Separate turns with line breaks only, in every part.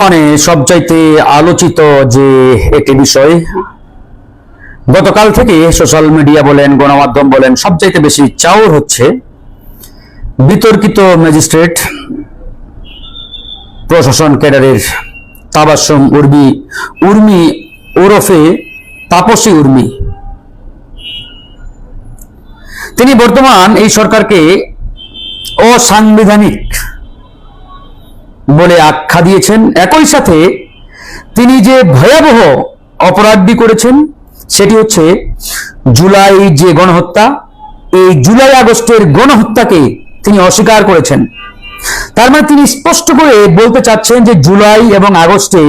মানে সবচাইতে আলোচিত যে একটি বিষয়, গতকাল থেকে সোশ্যাল মিডিয়া বলেন, গণমাধ্যম বলেন, সবচাইতে বেশি চাউর হচ্ছে বিতর্কিত ম্যাজিস্ট্রেট প্রশাসন ক্যাডারের তাবাসম উর্মি উর্মি ওরফে তাপসী উর্মি। তিনি বর্তমান এই সরকারকে অসাংবিধানিক বলে আখ্যা দিয়েছেন। একই সাথে তিনি যে ভয়াবহ অপরাধটি করেছেন, সেটি হচ্ছে জুলাই যে গণহত্যা, এই জুলাই আগস্টের গণহত্যাকে তিনি অস্বীকার করেছেন। তার মানে তিনি স্পষ্ট করে বলতে চাচ্ছেন যে জুলাই এবং আগস্টে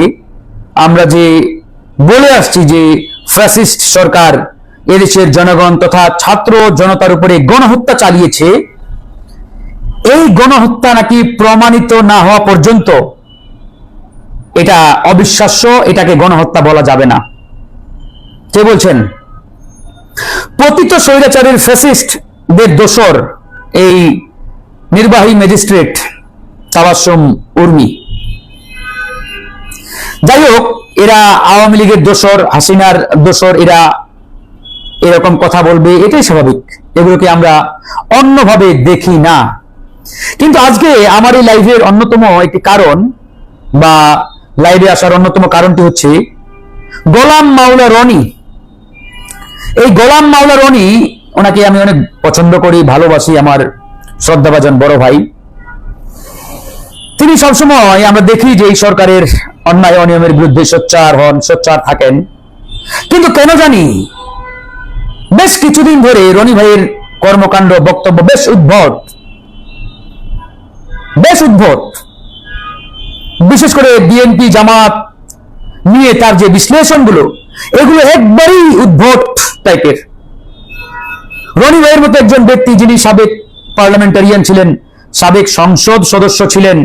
আমরা যে বলে আসছি যে ফ্যাসিস্ট সরকার, এদেশের জনগণ তথা ছাত্র জনতার উপরে গণহত্যা চালিয়েছে এই গণহত্যা নাকি প্রমাণিত না হওয়া পর্যন্ত? এটা অবিশ্বাস্য, এটাকে গণহত্যা বলা যাবে না। কে বলছেন? পতিত স্বৈরাচারের ফ্যাসিস্টদের দোসর এই নির্বাহী ম্যাজিস্ট্রেট তাবাসম উর্মি। যাই হোক, এরা আওয়ামী লীগের দোসর হাসিনার দোসর এরা এরকম কথা বলবে, এটাই স্বাভাবিক। এগুলোকে আমরা অন্যভাবে দেখি না। কিন্তু আজকে আমার এই লাইভের অন্যতম একটি কারণ বা লাইভে আসার অন্যতম কারণটি হচ্ছে গোলাম মাওলা রনি। এই গোলাম মাওলা রনি, ওনাকে আমি অনেক পছন্দ করি, ভালোবাসি আমার শ্রদ্ধাভাজন বড় ভাই। তিনি সবসময় আমরা দেখি যে এই সরকারের অন্যায় অনিয়মের বিরুদ্ধে সোচ্চার হন, সোচ্চার থাকেন। কিন্তু কেন জানি বেশ কিছুদিন ধরে রনি ভাইয়ের কর্মকাণ্ড, বক্তব্য বেশ উদ্ভট। বেশ উদ্ভট। বিশেষ করে বিএনপি জামাত নিয়ে তার যে বিশ্লেষণগুলো, এগুলো একবারই উদ্ভট টাইপের। রনি ভাইয়ের মতো একজন ব্যক্তি যিনি সাবেক পার্লামেন্টারিয়ান ছিলেন, সাবেক সংসদ সদস্য ছিলেন,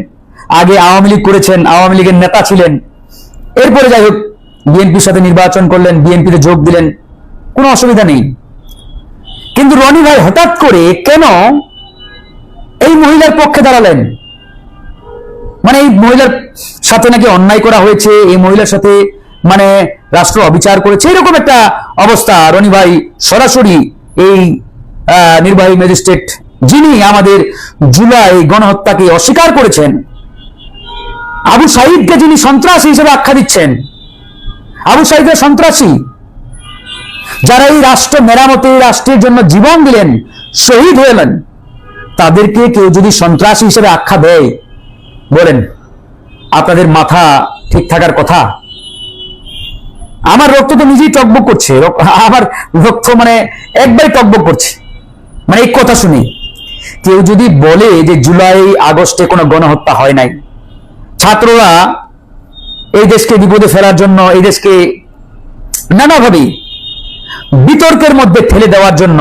আগে আওয়ামী লীগ করেছেন, আওয়ামী লীগের নেতা ছিলেন। এরপরে যাই হোক বিএনপির সাথে নির্বাচন করলেন বিএনপিতে যোগ দিলেন, কোনো অসুবিধা নেই। কিন্তু রনি ভাই হঠাৎ করে কেন এই মহিলার পক্ষে দাঁড়ালেন? মানে এই মহিলার সাথে নাকি অন্যায় করা হয়েছে, এই মহিলার সাথে মানে রাষ্ট্র অবিচার করেছে, এরকম একটা অবস্থা। রনি ভাই, সরাসরি এই নির্বাহী ম্যাজিস্ট্রেট যিনি আমাদের জুলাই গণহত্যাকে অস্বীকার করেছেন, আবু সাইদকে যিনি সন্ত্রাসী হিসেবে আখ্যা দিচ্ছেন, আবু সাইদের সন্ত্রাসী, যারা এই রাষ্ট্র মেরামতে, রাষ্ট্রের জন্য জীবন দিলেন, শহীদ হলেন তাদেরকে কেউ যদি সন্ত্রাসী হিসেবে আখ্যা দেয় বলেন, আপনাদের মাথা ঠিক থাকার কথা? আমার রক্ত তো নিজেই টকবক করছে আমার রক্ত মানে একবারই টকবক করছে। মানে এই কথা শুনে কেউ যদি বলে যে জুলাই, আগস্টে কোনো গণহত্যা হয় নাই, ছাত্ররা এই দেশকে বিপদে ফেলার জন্য, এই দেশকে নানাভাবেই বিতর্কের মধ্যে ঠেলে দেওয়ার জন্য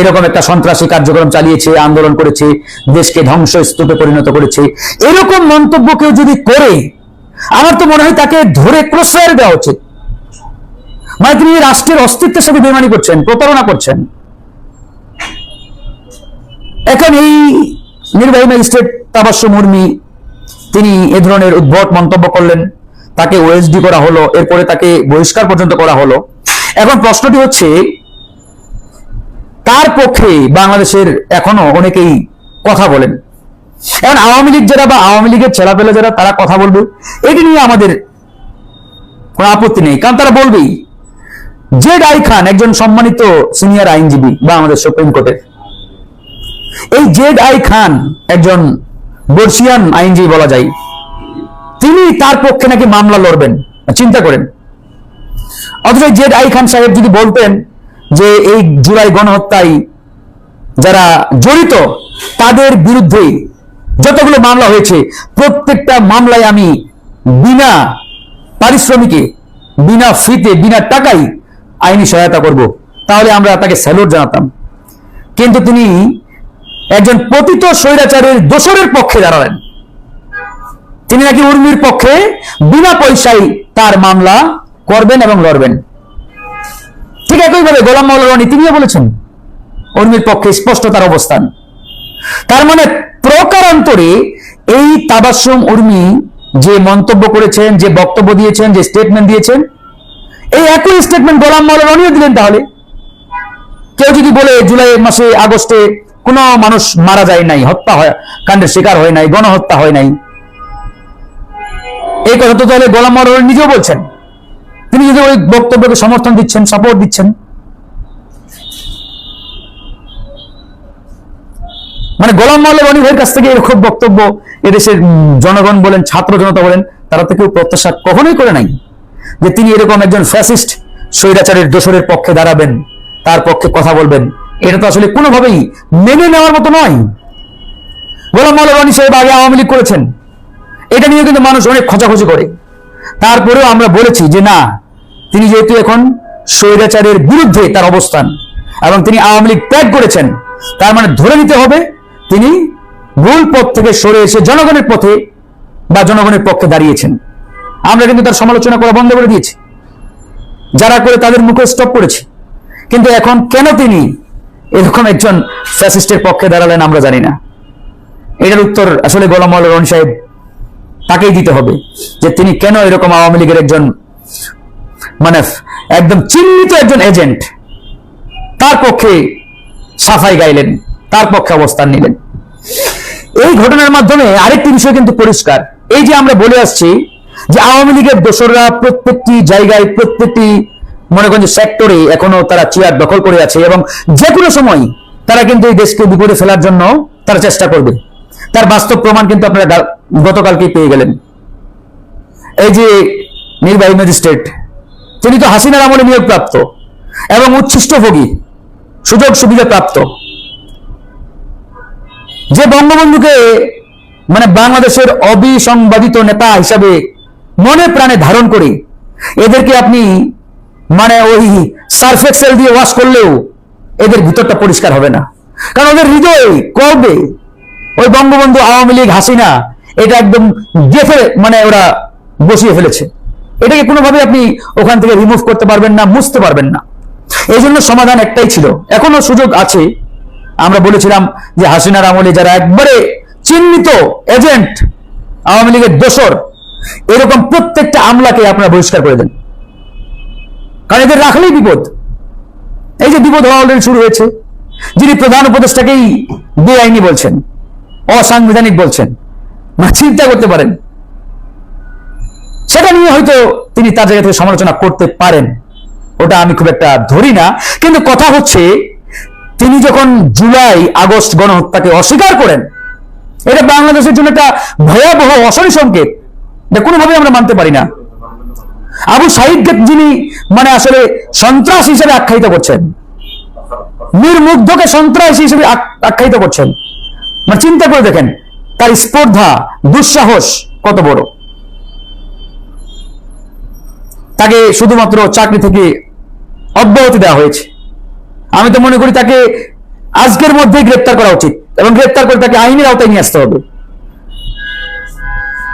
এরকম একটা সন্ত্রাসী কার্যক্রম চালিয়েছে, আন্দোলন করেছে, দেশকে ধ্বংস ধ্বংসস্তূপে পরিণত করেছে। এরকম মন্তব্য কেউ যদি করে, আমার তো মনে হয় তাকে ধরে প্রশ্রয় দেওয়া উচিত। মানে তিনি রাষ্ট্রের অস্তিত্বের সাথে বেমানি করছেন, প্রতারণা করছেন। এখন এই নির্বাহী ম্যাজিস্ট্রেট তাবাস্য মুর্মি, তিনি এ ধরনের উদ্ভট মন্তব্য করলেন। তাকে ওএসডি করা হলো, এরপরে তাকে বহিষ্কার পর্যন্ত করা হলো। এখন প্রশ্নটি হচ্ছে তার পক্ষে বাংলাদেশের এখনও অনেকেই কথা বলেন? এখন আওয়ামী লীগ যারা বা আওয়ামী লীগের ছেলাপেলা যারা, তারা কথা বলবে। এটি নিয়ে আমাদের কোনো আপত্তি নেই, কারণ তারা বলবেই, জেড আই খান একজন সম্মানিত সিনিয়র আইনজীবী বাংলাদেশ সুপ্রিম কোর্টের। এই জেড আই খান একজন বর্ষিয়ান আইনজীবী বলা যায়। তিনি তার পক্ষে নাকি মামলা লড়বেন? চিন্তা করেন। অথচ জেড আই খান সাহেব যদি বলতেন যে এই জুলাই গণহত্যায় যারা জড়িত, তাদের বিরুদ্ধে যতগুলো মামলা হয়েছে, প্রত্যেকটা মামলায় আমি বিনা পারিশ্রমিকে, বিনা ফিতে বিনা টাকায় আইনি সহায়তা করব। তাহলে আমরা তাকে স্যালুট জানাতাম। কিন্তু তিনি একজন পতিত স্বৈরাচারের দোসরের পক্ষে দাঁড়ালেন। তিনি নাকি উর্মির পক্ষে বিনা পয়সায় তার মামলা করবেন এবং লড়বেন। ঠিক একইভাবে গোলাম মাওলা রনি তিনিও বলেছেন উর্মির পক্ষে স্পষ্ট তার অবস্থান। তার মানে প্রকারান্তরে এই তাবাসম উর্মি যে মন্তব্য করেছেন, যে বক্তব্য দিয়েছেন, যে স্টেটমেন্ট দিয়েছেন, এই একই স্টেটমেন্ট গোলাম মৌলা রনিও দিলেন তাহলে। কেউ যদি বলে জুলাই মাসে, আগস্টে কোনো মানুষ মারা যায় নাই, হত্যা হয়, কাণ্ডের শিকার হয় নাই, গণহত্যা হয় নাই, এই কথা তো তাহলে গোলাম মৌলা নিজেও বলছেন। তিনি যদি ওই বক্তব্যকে সমর্থন দিচ্ছেন সাপোর্ট দিচ্ছেন মানে গোলাম মাল্লা রনি ভাইয়ের কাছ থেকে এরকম বক্তব্য এদেশের জনগণ বলেন, ছাত্র জনতা বলেন, তারা তো কেউ প্রত্যাশা কখনোই করে নাই যে তিনি এরকম একজন ফ্যাসিস্ট স্বৈরাচারের দোসরের পক্ষে দাঁড়াবেন, তার পক্ষে কথা বলবেন। এটা তো আসলে কোনোভাবেই মেনে নেওয়ার মতো নয়। গোলাম মাল্লা রনি সাহেব আগে আওয়ামী লীগ করেছেন। এটা নিয়ে কিন্তু মানুষ অনেক খোঁজাখুঁজি করে। তারপরেও আমরা বলেছি যে না তিনি যেহেতু এখন স্বৈরাচারের বিরুদ্ধে তার অবস্থান এবং তিনি আওয়ামী লীগ ত্যাগ করেছেন, তার মানে ধরে নিতে হবে তিনি ভুল পথ থেকে সরে এসে জনগণের পথে বা জনগণের পক্ষে দাঁড়িয়েছেন। আমরা কিন্তু তার সমালোচনা করা বন্ধ করে দিয়েছি। যারা করে তাদের মুখে স্টপ করেছি। কিন্তু এখন কেন তিনি এরকম একজন ফ্যাসিস্টের পক্ষে দাঁড়ালেন আমরা জানি না। এটার উত্তর আসলে গোলাম রনি সাহেব তাকেই দিতে হবে যে তিনি কেন এরকম আওয়ামী লীগের একজন মানে একদম চিহ্নিত একজন এজেন্ট তার পক্ষে সাফাই গাইলেন, তার পক্ষে অবস্থান নিলেন। এই ঘটনার মাধ্যমে আরেকটি বিষয় কিন্তু পরিষ্কার। এই যে আমরা বলে আসছি যে আওয়ামী লীগের দোসররা প্রত্যেকটি জায়গায়, প্রত্যেকটি মনে করেন সেক্টরে এখনও তারা চেয়ার দখল করে আছে এবং যে কোনো সময় তারা কিন্তু এই দেশকে বিপদে ফেলার জন্য তারা চেষ্টা করবে। তার বাস্তব প্রমাণ কিন্তু আপনারা গতকালকেই পেয়ে গেলেন। এই যে নির্বাহী ম্যাজিস্ট্রেট তিনি তো হাসিনার আমলে নিয়োগপ্রাপ্ত এবং উচ্ছিষ্টভোগী, সুযোগ সুবিধা প্রাপ্ত। যে বঙ্গবন্ধুকে মানে বাংলাদেশের অবিসংবাদিত নেতা হিসাবে মনে প্রাণে ধারণ করে, এদেরকে আপনি মানে ওই সার্ফেক্সেল দিয়ে ওয়াশ করলেও এদের ভিতরটা পরিষ্কার হবে না। কারণ ওদের হৃদয় করবে ওই বঙ্গবন্ধু আওয়ামী লীগ হাসিনা এটা একদম গেফে মানে ওরা বসিয়ে ফেলেছে। এটাকে কোনোভাবে আপনি ওখান থেকে রিমুভ করতে পারবেন না, মুছতে পারবেন না। এই জন্য সমাধান একটাই ছিল। এখনও সুযোগ আছে। আমরা বলেছিলাম যে হাসিনার আমলে যারা একবারে চিহ্নিত এজেন্ট আওয়ামী লীগের দোসর এরকম প্রত্যেকটা আমলাকে আপনারা বহিষ্কার করে দেন। কারণ এদের রাখলেই বিপদ। এই যে বিপদ হওয়া অলরেডি শুরু হয়েছে। যিনি প্রধান উপদেষ্টাকেই বেআইনি বলছেন, অসাংবিধানিক বলছেন মানে চিন্তা করতে পারেন। সেটা নিয়ে হয়তো তিনি তার জায়গা থেকে সমালোচনা করতে পারেন। ওটা আমি খুব একটা ধরি না। কিন্তু কথা হচ্ছে, তিনি যখন জুলাই, আগস্ট গণহত্যাকে অস্বীকার করেন, এটা বাংলাদেশের জন্য একটা ভয়াবহ, অশনি সংকেত। এটা কোনোভাবে আমরা মানতে পারি না। আবু সাহিদকে যিনি মানে আসলে সন্ত্রাস হিসেবে আখ্যায়িত করছেন, মীর মুগ্ধকে সন্ত্রাস হিসেবে আখ্যায়িত করছেন। মানে চিন্তা করে দেখেন, তার স্পর্ধা, দুঃসাহস কত বড়। তাকে শুধুমাত্র চাকরি থেকে অব্যাহতি দেওয়া হয়েছে। আমি তো মনে করি তাকে আজকের মধ্যেই গ্রেপ্তার করা উচিত এবং গ্রেপ্তার করে তাকে আইনের আওতায় নিয়ে আসতে হবে।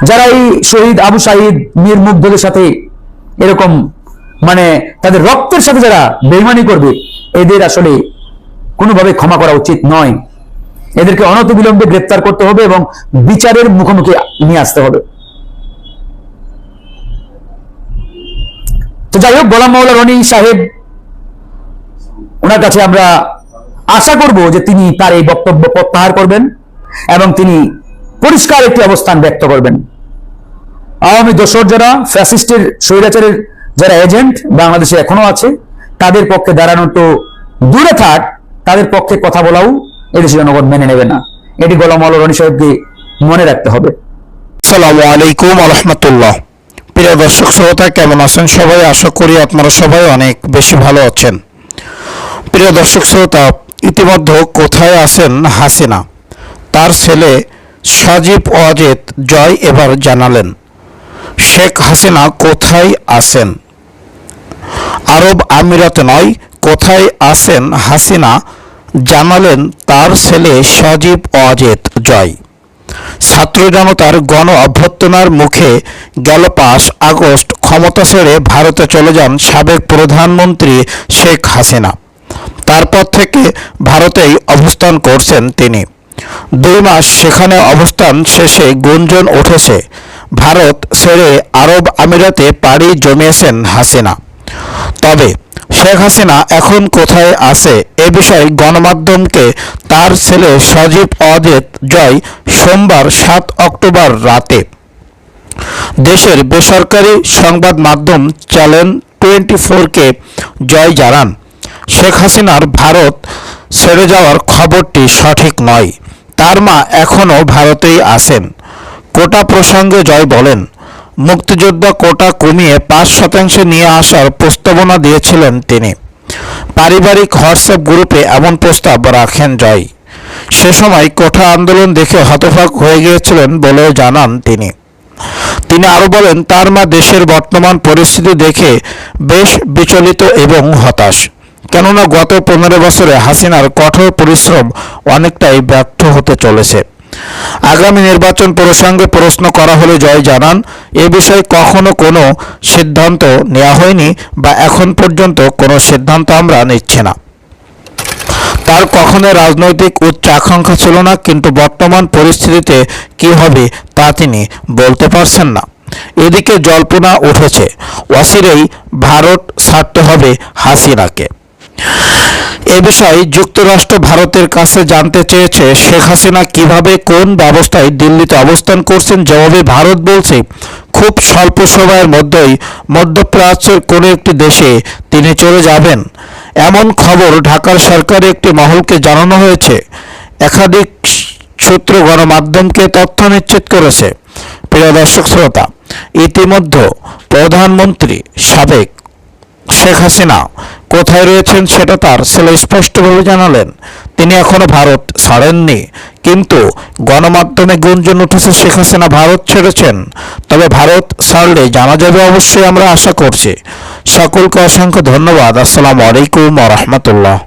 যারা এই শহীদ আবু সাহিদ মীর মুগ্ধদের সাথে এরকম মানে তাদের রক্তের সাথে যারা বেইমানি করবে, এদের আসলে কোনোভাবে ক্ষমা করা উচিত নয়। এদেরকে অনতিবিলম্বে গ্রেপ্তার করতে হবে এবং বিচারের মুখোমুখি নিয়ে আসতে হবে। যাই হোক গোলাম মাওলা রনি সাহেব, ওনার কাছে আমরা আশা করব যে তিনি তার এই বক্তব্য প্রত্যাহার করবেন এবং তিনি পরিষ্কার একটি অবস্থান ব্যক্ত করবেন। আওয়ামী দোসর যারা, ফ্যাসিস্টের, স্বৈরাচারের যারা এজেন্ট বাংলাদেশে এখনও আছে, তাদের পক্ষে দাঁড়ানো তো দূরে থাক, তাদের পক্ষে কথা বলাও এদেশের জনগণ মেনে নেবে না। এটি গোলাম মাওলা রনি সাহেবকে মনে রাখতে হবে।
আসসালামু আলাইকুম রহমতুল্লাহ। প্রিয় দর্শক শ্রোতা, কেমন আছেন সবাই? আশা করি আপনারা সবাই অনেক বেশি ভালো আছেন। প্রিয় দর্শক শ্রোতা, ইতিমধ্যে কোথায় আছেন হাসিনা? তার ছেলে সাজিব ওয়াজেদ জয় এবার জানালেন, শেখ হাসিনা কোথায় আছেন? আরব আমিরাতে নয়, কোথায় আছেন হাসিনা? জানালেন তার ছেলে সজীব ওয়াজেদ জয়। ছাত্র জনতার গণ অভ্যর্থনার মুখে গেল পাঁচ আগস্ট ক্ষমতা ছেড়ে ভারতে চলে যান সাবেক প্রধানমন্ত্রী শেখ হাসিনা। তারপর থেকে ভারতেই অবস্থান করছেন তিনি। দুই মাস সেখানে অবস্থান শেষে গুঞ্জন উঠেছে, ভারত ছেড়ে আরব আমিরাতে পাড়ি জমিয়েছেন হাসিনা। তবে শেখ হাসিনা এখন কোথায় আছে? এ বিষয়ে গণমাধ্যমকে তার ছেলে সজীব অজিত জয় সোমবার সাত অক্টোবর রাতে দেশের বেসরকারি সংবাদ মাধ্যম চ্যানেল টোয়েন্টি ফোরকে জয় জানান। শেখ হাসিনার ভারত ছেড়ে যাওয়ার খবরটি সঠিক নয়। তার মা এখনও ভারতেই আছেন। কোটা প্রসঙ্গে জয় বলেন মুক্তিযোদ্ধা কোটা কমিয়ে পাঁচ শতাংশে নিয়ে আসার প্রস্তাবনা দিয়েছিলেন তিনি। পারিবারিক হোয়াটসঅ্যাপ গ্রুপে এমন প্রস্তাব রাখেন জয়। সে সময় কোঠা আন্দোলন দেখে হতবাক হয়ে গিয়েছিলেন বলেও জানান তিনি। তিনি আরও বলেন, তার মা দেশের বর্তমান পরিস্থিতি দেখে বেশ বিচলিত এবং হতাশ। কেননা গত পনেরো বছরে হাসিনার কঠোর পরিশ্রম অনেকটাই ব্যর্থ হতে চলেছে। আগামী নির্বাচন প্রসঙ্গে প্রশ্ন করা হলে জয় জানান। এ বিষয়ে কখনো কোনো সিদ্ধান্ত নেওয়া হয়নি বা এখন পর্যন্ত কোনো সিদ্ধান্ত আমরা নিচ্ছি না। তার কখনো রাজনৈতিক উচ্চ আকাঙ্ক্ষা ছিল না, কিন্তু বর্তমান পরিস্থিতিতে কি হবে তা তিনি বলতে পারছেন না। এদিকে জল্পনা উঠেছে, অচিরেই ভারত ছাড়তে হবে হাসিনাকে। এ বিষয়ে যুক্তরাষ্ট্র ভারতের কাছে জানতে চেয়েছে শেখ হাসিনা কীভাবে কোন ব্যবস্থায় দিল্লিতে অবস্থান করছেন জবাবে ভারত বলছে, খুব স্বল্প সময়ের মধ্যেই মধ্যপ্রাচ্যের একটি দেশে তিনি চলে যাবেন। এমন খবর ঢাকার সরকারি একটি মহলকে জানানো হয়েছে। একাধিক সূত্র গণমাধ্যমকে তথ্য নিশ্চিত করেছে। প্রিয় দর্শক শ্রোতা, ইতিমধ্যে প্রধানমন্ত্রী সাবেক শেখ হাসিনা কোথায় রয়েছেন সেটা তার ছেলে স্পষ্টভাবে জানালেন। তিনি এখনও ভারত ছাড়েননি। কিন্তু গণমাধ্যমে গুঞ্জন উঠেছে শেখ হাসিনা ভারত ছেড়েছেন। তবে ভারত ছাড়লে জানা যাবে অবশ্যই আমরা আশা করছি। সকলকে অসংখ্য ধন্যবাদ। আসসালামু আলাইকুম রহমতুল্লাহ।